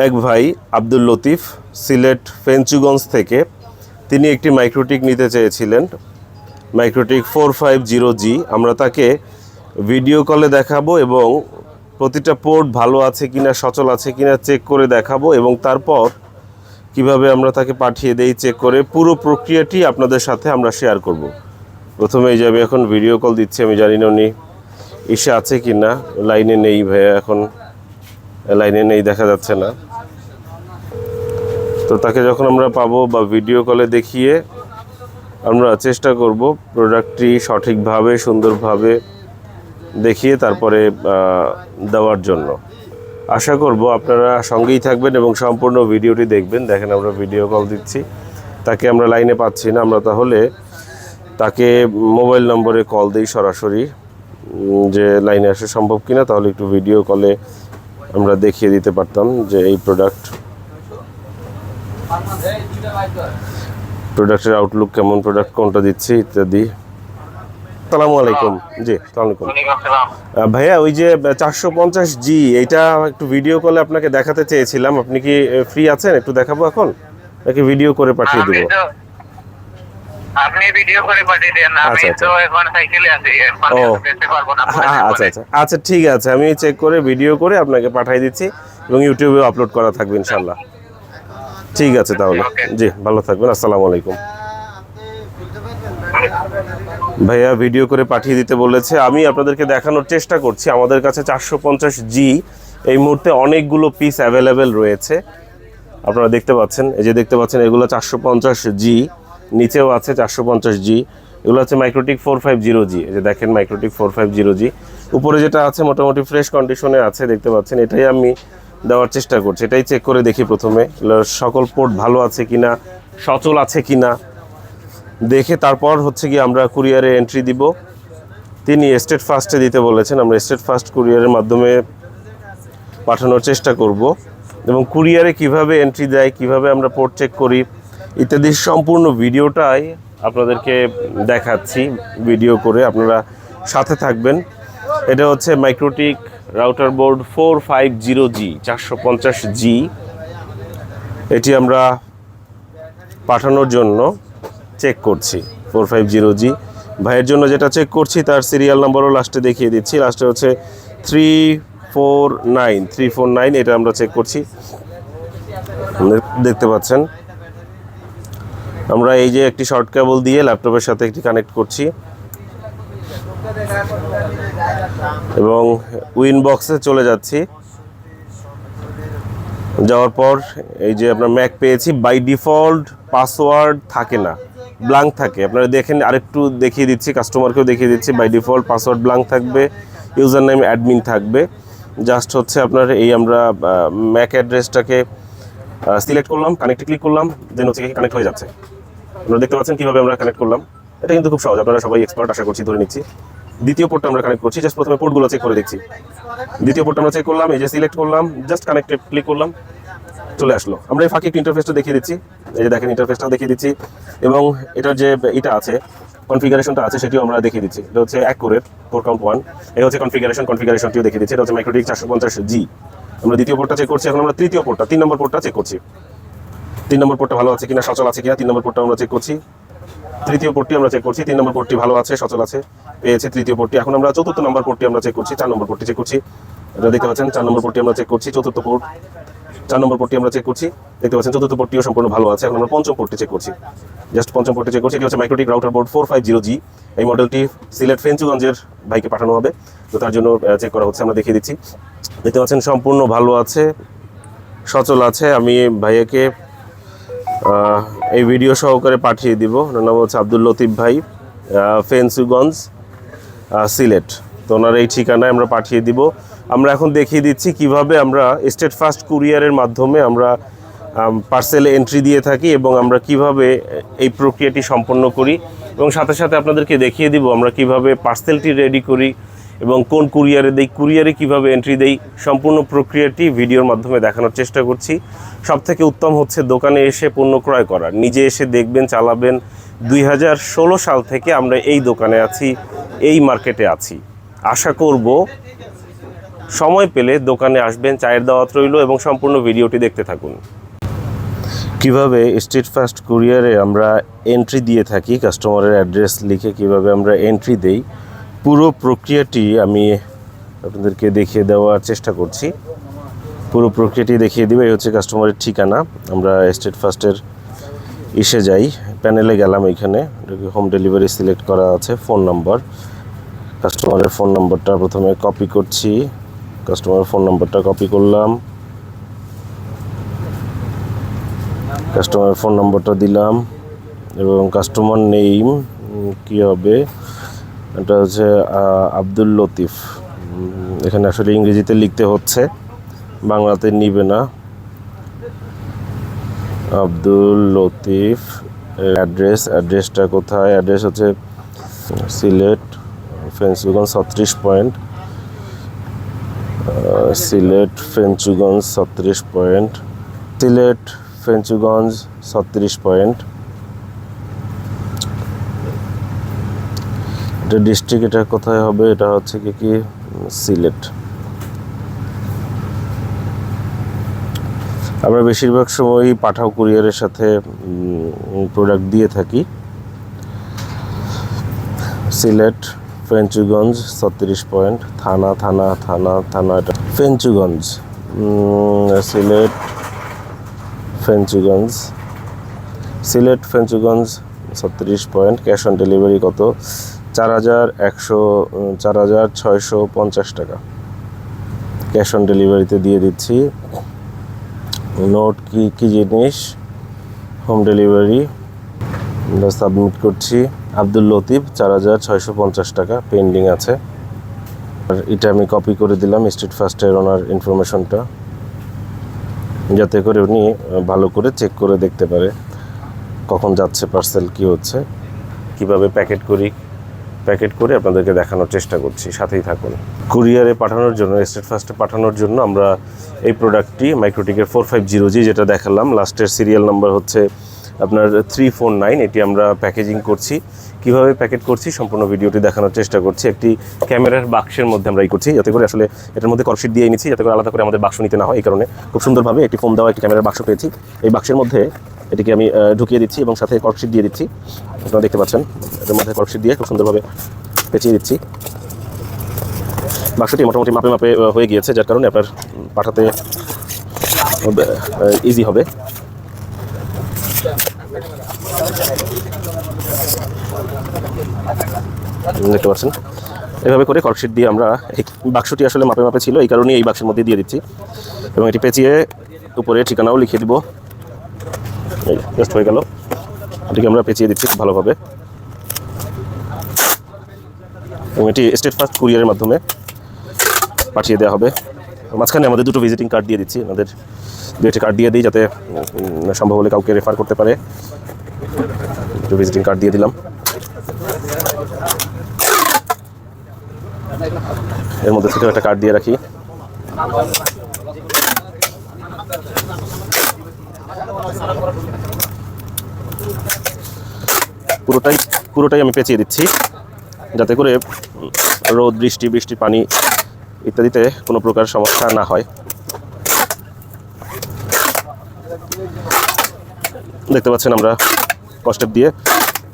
এক ভাই, আব্দুল লতিফ, সিলেট ফেঞ্চুগঞ্জ থেকে। তিনি একটি মাইক্রোটিক নিতে চেয়েছিলেন। MikroTik four five zero G আমরা তাকে ভিডিও কলে দেখাবো এবং প্রতিটা পোর্ট ভালো আছে কিনা, সচল আছে কিনা চেক করে দেখাবো এবং তারপর কীভাবে আমরা তাকে পাঠিয়ে দেই চেক করে পুরো প্রক্রিয়াটি আপনাদের সাথে আমরা শেয়ার করব। প্রথমে এই যে আমি এখন ভিডিও কল দিচ্ছি, আমি জানি না উনি এসে আছে কি না লাইনে নেই ভাইয়া এখন। লাইনে নেই, দেখা যাচ্ছে না। তো তাকে যখন আমরা পাবো বা ভিডিও কলে দেখিয়ে আমরা চেষ্টা করব প্রোডাক্টটি সঠিকভাবে, সুন্দরভাবে দেখিয়ে তারপরে দেওয়ার জন্য। আশা করব আপনারা সঙ্গেই থাকবেন এবং সম্পূর্ণ ভিডিওটি দেখবেন। দেখেন আমরা ভিডিও কল দিচ্ছি। তাকে আমরা লাইনে পাচ্ছি না। আমরা তাহলে তাকে মোবাইল নম্বরে কল দিই সরাসরি। যে লাইনে আসা সম্ভব কিনা, তাহলে একটু ভিডিও কলে আমরা দেখিয়ে দিতে পারতাম যে এই প্রোডাক্ট প্রোডাক্টের আউটলুক কেমন প্রোডাক্ট কোনটা দিচ্ছি ইত্যাদি। আসসালামু আলাইকুম। জি ভাইয়া ওই যে চারশো পঞ্চাশ জি এইটা একটু ভিডিও কলে আপনাকে দেখাতে চেয়েছিলাম। আপনি কি ফ্রি আছেন? একটু দেখাবো এখন? নাকি ভিডিও করে পাঠিয়ে আমি দেবো? আপনি ভিডিও করে পাঠিয়ে দেন আমি আচ্ছা, আচ্ছা। তো এখন সাইকেলে আছি পারব না আচ্ছা আচ্ছা। আচ্ছা ঠিক আছে আমি চেক করে ভিডিও করে আপনাকে পাঠিয়ে দিচ্ছি এবং ইউটিউবে আপলোড করা থাকবে ইনশাল্লাহ ঠিক আছে তাহলে। জি ভালো থাকবেন আসসালামু আলাইকুম। ভাইয়া ভিডিও করে পাঠিয়ে দিতে বলেছে আমি আপনাদেরকে দেখানোর চেষ্টা করছি আমাদের কাছে চারশো পঞ্চাশ জি এই মুহূর্তে অনেকগুলো পিস অ্যাভেলেবেল রয়েছে। আপনারা দেখতে পাচ্ছেন এই যে দেখতে পাচ্ছেন এগুলো চারশো পঞ্চাশ জি নিচেও আছে চারশো পঞ্চাশ জি এগুলো হচ্ছে MikroTik four five zero G যে দেখেন MikroTik four five zero G উপরে যেটা আছে, মোটামুটি ফ্রেশ কন্ডিশনে আছে, দেখতে পাচ্ছেন। এটাই আমি দেওয়ার চেষ্টা করছি। এটাই চেক করে দেখি প্রথমে। সকল পোর্ট ভালো আছে কি না সচল আছে কি না দেখে তারপর হচ্ছে কি আমরা কুরিয়ারে এন্ট্রি দিব। তিনি স্টেট ফাস্টে দিতে বলেছেন। আমরা স্টেট ফাস্ট কুরিয়ারের মাধ্যমে পাঠানোর চেষ্টা করব। এবং কুরিয়ারে কীভাবে এন্ট্রি দেয়, কীভাবে আমরা পোর্ট চেক করি ইত্যাদি সম্পূর্ণ ভিডিওটাই আপনাদেরকে দেখাচ্ছি, ভিডিও করে আপনারা সাথে থাকবেন। এটা হচ্ছে MikroTik router board four five zero G, চারশো পঞ্চাশ জি। এটি আমরা পাঠানোর জন্য চেক করছি, ফোর ফাইভ জিরো জি। ভাইয়ের জন্য যেটা চেক করছি, তার সিরিয়াল নাম্বারও লাস্টে দেখিয়ে দিচ্ছি। লাস্টে হচ্ছে three four nine three four nine এটা আমরা চেক করছি। দেখতে পাচ্ছেন। আমরা এই যে একটি শর্ট কেবল দিয়ে ল্যাপটপের সাথে একটি কানেক্ট করছি। এবং উইন বক্সে চলে যাচ্ছি। যাওয়ার পর এই যে আপনার ম্যাক পেয়েছি বাই ডিফল্ট পাসওয়ার্ড থাকে না ব্লাঙ্ক থাকে। আপনারা দেখেন, আরেকটু দেখিয়ে দিচ্ছি কাস্টমারকেও দেখিয়ে দিচ্ছি বাই ডিফল্ট পাসওয়ার্ড ব্লাঙ্ক থাকবে ইউজার নেম অ্যাডমিন থাকবে। জাস্ট হচ্ছে আপনার এই আমরা ম্যাক অ্যাড্রেসটাকে সিলেক্ট করলাম কানেক্টে ক্লিক করলাম দেন হচ্ছে কানেক্ট হয়ে যাচ্ছে। আপনারা দেখতে পাচ্ছেন কীভাবে আমরা কানেক্ট করলাম। এটা কিন্তু খুব সহজ, আপনারা সবাই এক্সপার্ট আশা করছি ধরে নিচ্ছি। দ্বিতীয় পোর্টটা আমরা কানেক্ট করছি জাস্ট প্রথমে পোর্টগুলো চেক করে দেখছি। দ্বিতীয় পোর্টটা আমরা চেক করলাম, এই যে সিলেক্ট করলাম জাস্ট কানেক্টে ক্লিক করলাম, চলে আসলো। আমরা এই ফাঁকি একটু ইন্টারফেসটা দেখিয়ে দিচ্ছি। এই যে দেখেন ইন্টারফেসটা দেখিয়ে দিচ্ছি। এবং এটার যে এটা আছে কনফিগারেশনটা আছে, সেটিও আমরা দেখিয়ে দিচ্ছি। এটা হচ্ছে এক করে ফোর কাউন্ট ওয়ান এই হচ্ছে কনফিগারেশন কনফিগারেশনটিও দেখিয়ে দিচ্ছি। এটা হচ্ছে মাইক্রোটিক চারশো পঞ্চাশ জি আমরা দ্বিতীয় পোর্টটা চেক করছি, এখন আমরা তৃতীয় পোর্টটা তিন নম্বর পোর্টটা চেক করছি। তিন নম্বর পোর্টটা ভালো আছে কিনা, সচল আছে কিনা, তিন নম্বর পোর্টটা আমরা চেক করছি। তৃতীয় পোর্টটি আমরা চেক করছি, তিন নম্বর পোর্টটি ভালো আছে, সচল আছে, পেয়েছে তৃতীয় পোর্টটি এখন আমরা চতুর্থ নম্বর পোর্টটি আমরা চেক করছি, চার নম্বর পোর্টটি চেক করছি। দেখতে পাচ্ছেন, চার নম্বর পোর্টটি আমরা চেক করছি, চতুর্থ পোর্ট চার নম্বর পোর্টটি আমরা চেক করছি, দেখতে পাচ্ছেন, চতুর্থ পোর্টটিও সম্পূর্ণ ভালো আছে। এখন আমরা পঞ্চম পোর্টটি চেক করছি। জাস্ট পঞ্চম পোর্টটি চেক করছি এটি হচ্ছে MikroTik router board four five zero G এই মডেলটি সিলেট ফেঞ্চুগঞ্জের বাইকে পাঠানো হবে, তো তার জন্য চেক করা হচ্ছে, আমরা দেখিয়ে দিচ্ছি। দেখতে পাচ্ছেন, সম্পূর্ণ ভালো আছে, সচল আছে। আমি ভাইয়াকে এই ভিডিও সহকারে পাঠিয়ে দিব। ওনার নাম হচ্ছে আব্দুল লতিফ ভাই ফেন্সুগঞ্জ সিলেট। তো ওনার এই ঠিকানায় আমরা পাঠিয়ে দিব। আমরা এখন দেখিয়ে দিচ্ছি কীভাবে আমরা স্টেট ফাস্ট কুরিয়ারের মাধ্যমে আমরা পার্সেল এন্ট্রি দিয়ে থাকি এবং আমরা কীভাবে এই প্রক্রিয়াটি সম্পন্ন করি। এবং সাথে সাথে আপনাদেরকে দেখিয়ে দিব আমরা কীভাবে পার্সেলটি রেডি করি এবং কোন কুরিয়ারে দেই, কুরিয়ারে কীভাবে এন্ট্রি দেই, সম্পূর্ণ প্রক্রিয়াটি ভিডিওর মাধ্যমে দেখানোর চেষ্টা করছি। সব থেকে উত্তম হচ্ছে দোকানে এসে পণ্য ক্রয় করা। নিজে এসে দেখবেন, চালাবেন। দুই হাজার ষোলো সাল থেকে আমরা এই দোকানে আছি, এই মার্কেটে আছি। আশা করব সময় পেলে দোকানে আসবেন, চায়ের দাওয়াত রইল এবং সম্পূর্ণ ভিডিওটি দেখতে থাকুন। কীভাবে স্ট্রিট ফাস্ট কুরিয়ারে আমরা এন্ট্রি দিয়ে থাকি কাস্টমারের অ্যাড্রেস লিখে কীভাবে আমরা এন্ট্রি দেই পুরো প্রক্রিয়াটি আমি আপনাদেরকে দেখিয়ে দেওয়ার চেষ্টা করছি। পুরো প্রক্রিয়াটি দেখিয়ে দিবে, এই হচ্ছে কাস্টমারের ঠিকানা। আমরা স্টেট ফার্স্টের এসে যাই, প্যানেলে গেলাম এখানে। হোম ডেলিভারি সিলেক্ট করা আছে ফোন নাম্বার কাস্টমারের ফোন নাম্বারটা প্রথমে কপি করছি। কাস্টমারের ফোন নাম্বারটা কপি করলাম। কাস্টমারের ফোন নাম্বারটা দিলাম। এবং কাস্টমার নেইম কী হবে? এটা হচ্ছে আব্দুল লতিফ। এখানে আসলে ইংরেজিতে লিখতে হচ্ছে, বাংলাতে নিবে না। আব্দুল লতিফ অ্যাড্রেস, অ্যাড্রেসটা কোথায়? অ্যাড্রেস হচ্ছে সিলেট ফেন্সুগঞ্জ ছত্রিশ পয়েন্ট। সিলেট ফেঞ্চুগঞ্জ ছত্রিশ পয়েন্ট। সিলেট ফেঞ্চুগঞ্জ ছত্রিশ পয়েন্ট। এটা ডিস্ট্রিক্ট এটা কোথায় হবে? এটা হচ্ছে কি কি? সিলেট। আমরা বেশিরভাগ সময়ই পাঠাও কুরিয়ারের সাথে প্রোডাক্ট দিয়ে থাকি। সিলেট, ফেঞ্চুগঞ্জ, ছত্রিশ পয়েন্ট। থানা থানা থানা থানা, এটা। ফেঞ্চুগঞ্জ। সিলেট ফেঞ্চুগঞ্জ। সিলেট, ফেঞ্চুগঞ্জ, ছত্রিশ পয়েন্ট। ক্যাশ অন ডেলিভারি কত? চার হাজার একশো চার হাজার ছয়শো পঞ্চাশ টাকা। ক্যাশ অন ডেলিভারিতে দিয়ে দিচ্ছি। নোট কি কি জিনিস? Home delivery. সাবমিট করছি। আব্দুল লতিফ, চার হাজার ছয়শো পঞ্চাশ টাকা পেন্ডিং আছে। আর এটা আমি কপি করে দিলাম স্ট্রিট ফাস্টের ওনার ইনফরমেশনটা। যাতে করে উনি ভালো করে চেক করে দেখতে পারে কখন যাচ্ছে, পার্সেল কি হচ্ছে, কীভাবে প্যাকেট করি। প্যাকেট করে আপনাদেরকে দেখানোর চেষ্টা করছি। সাথেই থাকুন। কুরিয়ারে পাঠানোর জন্য স্টেট ফার্স্টে পাঠানোর জন্য আমরা এই প্রোডাক্টটি মাইক্রোটিকের ফোর ফাইভ জিরো জি যেটা দেখালাম লাস্টের সিরিয়াল নাম্বার হচ্ছে আপনার থ্রি ফোর নাইন এটি আমরা প্যাকেজিং করছি। কীভাবে প্যাকেট করছি, সম্পূর্ণ ভিডিওটি দেখানোর চেষ্টা করছি। একটি ক্যামেরার বাক্সের মধ্যে আমরা এই করছি, যাতে করে আসলে এটার মধ্যে কলশিট দিয়ে নিচ্ছি যাতে করে আলাদা করে আমাদের বাক্স নিতে না হয়। এই কারণে খুব সুন্দরভাবে একটি ফোন দেওয়া, একটি ক্যামেরার বাক্স পেয়েছি। এই বাক্সের মধ্যে এটিকে আমি ঢুকিয়ে দিচ্ছি এবং সাথে কর্কশিট দিয়ে দিচ্ছি। আপনারা দেখতে পাচ্ছেন, এটার মধ্যে কর্কশিট দিয়ে খুব সুন্দরভাবে পেঁচিয়ে দিচ্ছি। বাক্সটি মোটামুটি মাপে মাপে হয়ে গিয়েছে, যার কারণে আপনার পাঠাতে ইজি হবে। দেখতে পাচ্ছেন। এভাবে করে কর্কশিট দিয়ে আমরা এই বাক্সটি আসলে মাপে মাপে ছিল, এই কারণেই এই বাক্সের মধ্যে দিয়ে দিচ্ছি। এবং এটি পেঁচিয়ে উপরে ঠিকানাও লিখে দিব। এই জাস্ট হয়ে গেল। এটিকে আমরা পেঁচিয়ে দিচ্ছি খুব ভালোভাবে। এবং এটি স্টেট ফার্স্ট কুরিয়ারের মাধ্যমে পাঠিয়ে দেওয়া হবে। মাঝখানে আমাদের দুটো ভিজিটিং কার্ড দিয়ে দিচ্ছি। আমাদের দু একটি কার্ড দিয়ে দিই যাতে সম্ভব হলে কাউকে রেফার করতে পারে। দুটো ভিজিটিং কার্ড দিয়ে দিলাম। এর মধ্যে থেকে একটা কার্ড দিয়ে রাখি। পুরোটাই পুরোটাই আমি পেঁচিয়ে দিচ্ছি। যাতে করে রোদ, বৃষ্টি বৃষ্টি পানি ইত্যাদিতে কোনো প্রকার সমস্যা না হয়। দেখতে পাচ্ছেন আমরা কস্টেপ দিয়ে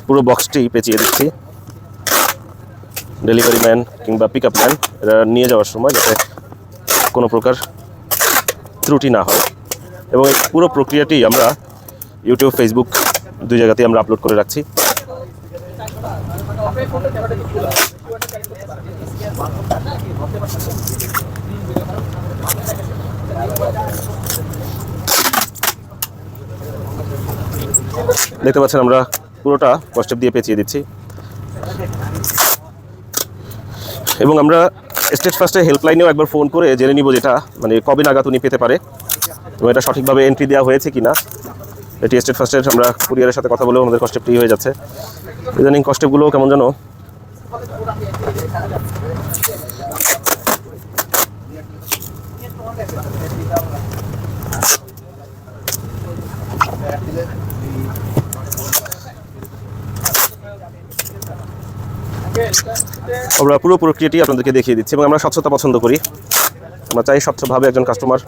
পুরো বক্সটি পেঁচিয়ে দিচ্ছি। ডেলিভারি ম্যান কিংবা পিক আপ ম্যান এরা নিয়ে যাওয়ার সময় যাতে কোনো প্রকার ত্রুটি না হয়। এবং এই পুরো প্রক্রিয়াটি আমরা ইউটিউব ফেসবুক দুই জায়গাতেই আমরা আপলোড করে রাখছি। দেখতে পাচ্ছেন আমরা পুরোটা কস্টেপ দিয়ে পেঁচিয়ে দিচ্ছি। এবং আমরা স্টেট ফার্স্টে হেল্পলাইনেও একবার ফোন করে জেনে নিব যেটা মানে কবে নাগাদ উনি পেতে পারে এবং এটা সঠিকভাবে এন্ট্রি দেওয়া হয়েছে কি না এটি স্টেট ফার্স্টের, আমরা কুরিয়ারের সাথে কথা বলেও আমাদের কস্টেপটি হয়ে যাচ্ছে। ইদানিং কস্টেপগুলো কেমন যেন আমরা পুরো প্রক্রিয়াটি আপনাদেরকে দেখিয়ে দিচ্ছি এবং আমরা স্বচ্ছতা পছন্দ করি। আমরা চাই স্বচ্ছভাবে একজন কাস্টমার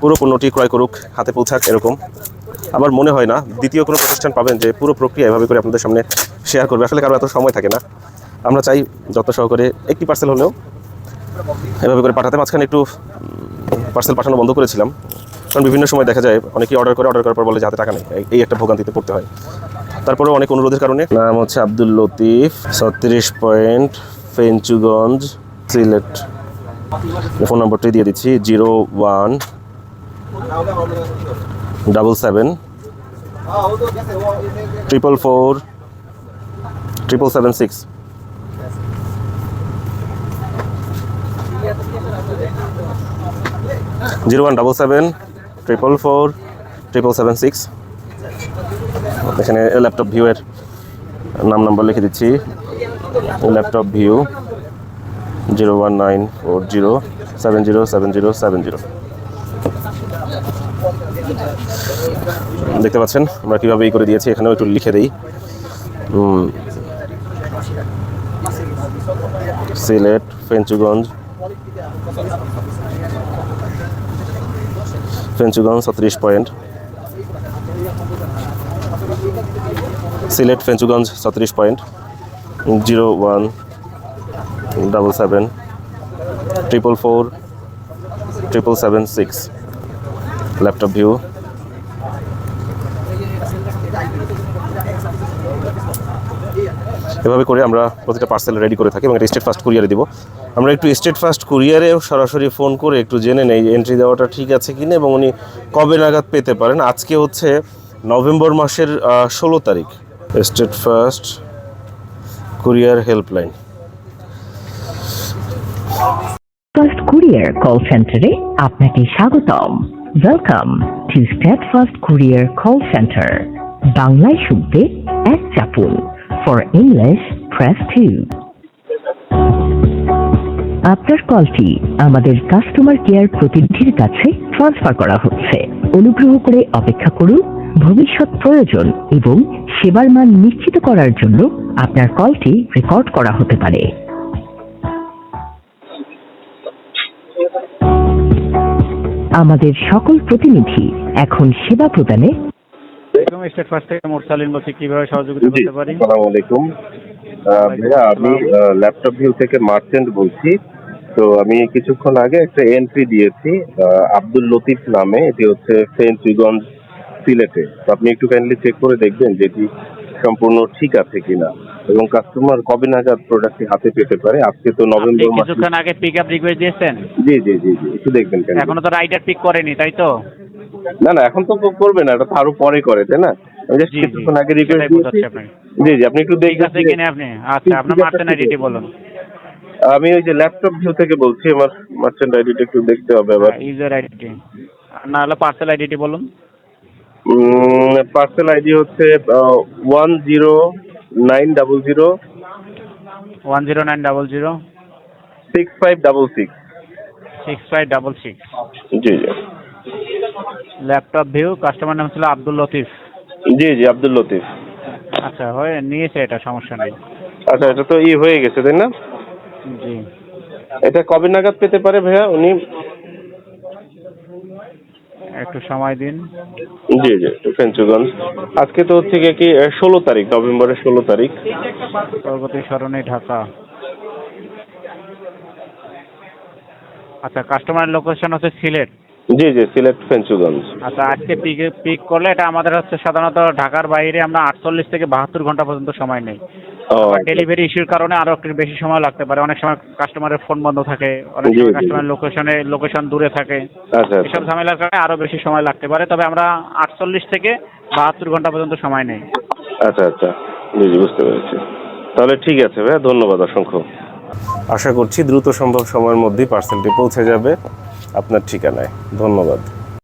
পুরো পণ্যটি ক্রয় করুক, হাতে পৌঁছাক এরকম। আমার মনে হয় না, দ্বিতীয় কোনো প্রতিষ্ঠান পাবেন যে পুরো প্রক্রিয়া এভাবে করে আপনাদের সামনে শেয়ার করবে। আসলে কারও এত সময় থাকে না। আমরা চাই যত্ন সহকারে একটি পার্সেল হলেও এভাবে করে পাঠাতে। মাঝখানে একটু পার্সেল পাঠানো বন্ধ করেছিলাম। কারণ বিভিন্ন সময় দেখা যায়, অনেকেই অর্ডার করে অর্ডার করার পর বলে যে টাকা নেই। এই একটা ভোগান্তিতে পড়তে হয়। তারপরেও অনেক অনুরোধের কারণে। নাম হচ্ছে আব্দুল লতিফ, ছত্রিশ পয়েন্ট, ফেঞ্চুগঞ্জ, সিলেট। ফোন নম্বরটি দিয়ে দিচ্ছি, zero one double seven, triple four, triple seven six. Zero one double seven, triple four, triple seven six. এখানে ল্যাপটপ ভিউয়ের নাম নাম্বার লিখে দিচ্ছি। Laptop view zero one nine four zero seven zero seven zero seven zero দেখতে পাচ্ছেন, আমরা কীভাবে এই করে দিয়েছি, এখানেও একটু লিখে দিই। সিলেট, ফেঞ্চুগঞ্জ। ফেঞ্চুগঞ্জ ছত্রিশ পয়েন্ট। সিলেট ফেঞ্চুগঞ্জ ছত্রিশ point, zero one, double seven, triple four, triple seven six, laptop view. এভাবে করে আমরা প্রতিটা পার্সেল রেডি করে থাকি এবং এটা স্টেট ফাস্ট কুরিয়ারে দিব। আমরা একটু স্টেট ফাস্ট কুরিয়ারেও সরাসরি ফোন করে একটু জেনে নেই এন্ট্রি দেওয়াটা ঠিক আছে কিনা এবং উনি কবে নাগাদ পেতে পারেন। আজকে হচ্ছে নভেম্বর মাসের ষোলো তারিখ। State fast courier helpline first courier call সেন্টারে আপনাকে স্বাগতম। Welcome to state fast courier call centre বাংলায় শুনতে এক চাপুন ফর ইংলিশ প্রেস টু আপনার কলটি আমাদের কাস্টমার কেয়ার প্রতিনিধির কাছে ট্রান্সফার করা হচ্ছে। অনুগ্রহ করে অপেক্ষা করুন। ভবিষ্যৎ প্রয়োজন এবং সেবার মান নিশ্চিত করার জন্য আপনার কলটি রেকর্ড করা হতে পারে। আমাদের সকল প্রতিনিধি এখন সেবা প্রদানে স্টেট ফার্স্ট থেকে মোরসালিন বলছি কীভাবে সহযোগিতা করতে পারি? আসসালামু আলাইকুম। ভাইয়া আমি ল্যাপটপ ভিউ থেকে মার্চেন্ট বলছি। তো আমি কিছুক্ষণ আগে একটা এন্ট্রি দিয়েছি আহ, আব্দুল লতিফ নামে এটি হচ্ছে ফেঞ্চুগঞ্জ সিলেটে। তো আপনি একটু কাইন্ডলি চেক করে দেখবেন যে এটি সম্পূর্ণ ঠিক আছে কিনা। এবং কাস্টমার কবে নাগাদ প্রোডাক্টটি হাতে পেতে পারে আজকে তো নভেম্বর মাস। কিছুক্ষণ আগে পিক আপ রিকোয়েস্ট দিয়েছেন? জি জি জি জি একটু দেখবেন কেন এখনও তো রাইডার পিক করেনি তাই তো? না না এখন তো করবে না এটা তো আরও পরে করে তাই না? আমি just জি, জি। কিছুক্ষণ আগে রিকোয়েস্ট দিয়েছি। জি জি আপনি একটু ঠিক দেখবেন আছে কিনে আপনি? আচ্ছা আপনার মার্চেন্ট আইডিটি বলুন। আমি ওই যে ল্যাপটপ ভিউ থেকে বলছি আমার মার্চেন্ট আইডিটা একটু দেখতে হবে আবার। ইউজার আইডিটি না হলে পার্সেল আইডিটি বলুন। পার্সেল আইডি হচ্ছে one zero nine double zero one zero nine double zero six five double six six five double six G G. Laptop view customer নাম ছিল আব্দুল লতিফ। জি জি আব্দুল লতিফ। আচ্ছা হয়ে নিয়েছে এটা সমস্যা নেই। আচ্ছা এটা তো ই হয়ে গেছে তাই না? জি। এটা কবে নাগাদ পেতে পারে ভাইয়া? উনি একটু সময় দিন। জি জি ফেঞ্চুগঞ্জ আজকে তো হচ্ছে গিয়ে কি ষোলো তারিখ নভেম্বরের ষোলো তারিখ। প্রগতি সরণি ঢাকা। আচ্ছা কাস্টমার লোকেশন হচ্ছে সিলেট। জি জি সিলেট ফেঞ্চুগঞ্জ আচ্ছা আজকে পিক পিক করলে এটা আমাদের হচ্ছে সাধারণত ঢাকার বাইরে আমরা আটচল্লিশ থেকে বাহাত্তর ঘণ্টা পর্যন্ত সময় নেই। ডেলিভারি ইস্যুর কারণে আরও একটু বেশি সময় লাগতে পারে। অনেক সময় কাস্টমারের ফোন বন্ধ থাকে অনেক সময় কাস্টমার লোকেশনে লোকেশন দূরে থাকে। আচ্ছা এসব আচ্ছা ঝামেলার কারণে আরও বেশি সময় লাগতে পারে তবে আমরা আটচল্লিশ থেকে বাহাত্তর ঘণ্টা পর্যন্ত সময় নেই। আচ্ছা আচ্ছা। বুঝতে পেরেছি। তাহলে ঠিক আছে ভাইয়া ধন্যবাদ অসংখ্য। আশা করছি দ্রুত সম্ভব সময়ের মধ্যেই পার্সেলটি পৌঁছে যাবে আপনার ঠিকানায়। ধন্যবাদ।